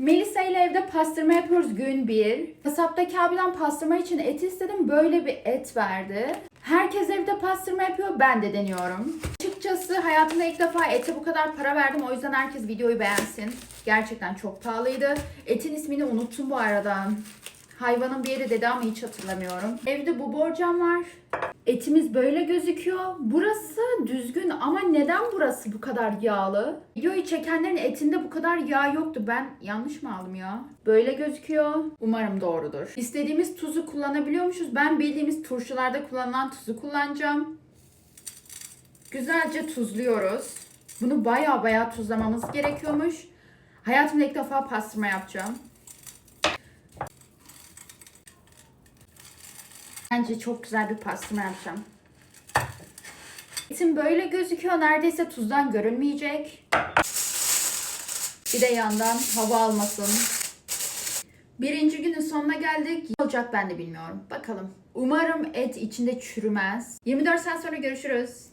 Melisa ile evde pastırma yapıyoruz gün bir. Kasaptaki abiden pastırma için et istedim. Böyle bir et verdi. Herkes evde pastırma yapıyor. Ben de deniyorum. Açıkçası hayatımda ilk defa ete bu kadar para verdim. O yüzden herkes videoyu beğensin. Gerçekten çok pahalıydı. Etin ismini unuttum bu arada. Hayvanın bir yeri dedi ama hiç hatırlamıyorum. Evde bu borcam var. Etimiz böyle gözüküyor. Burası düzgün ama neden burası bu kadar yağlı? Videoyu çekenlerin etinde bu kadar yağ yoktu. Ben yanlış mı aldım ya? Böyle gözüküyor. Umarım doğrudur. İstediğimiz tuzu kullanabiliyormuşuz. Ben bildiğimiz turşularda kullanılan tuzu kullanacağım. Güzelce tuzluyoruz. Bunu baya baya tuzlamamız gerekiyormuş. Hayatımda ilk defa pastırma yapacağım. Bence çok güzel bir pastırma yapacağım. Etim böyle gözüküyor. Neredeyse tuzdan görünmeyecek. Bir de yandan hava almasın. Birinci günün sonuna geldik. Ne olacak ben de bilmiyorum. Bakalım. Umarım et içinde çürümez. 24 saat sonra görüşürüz.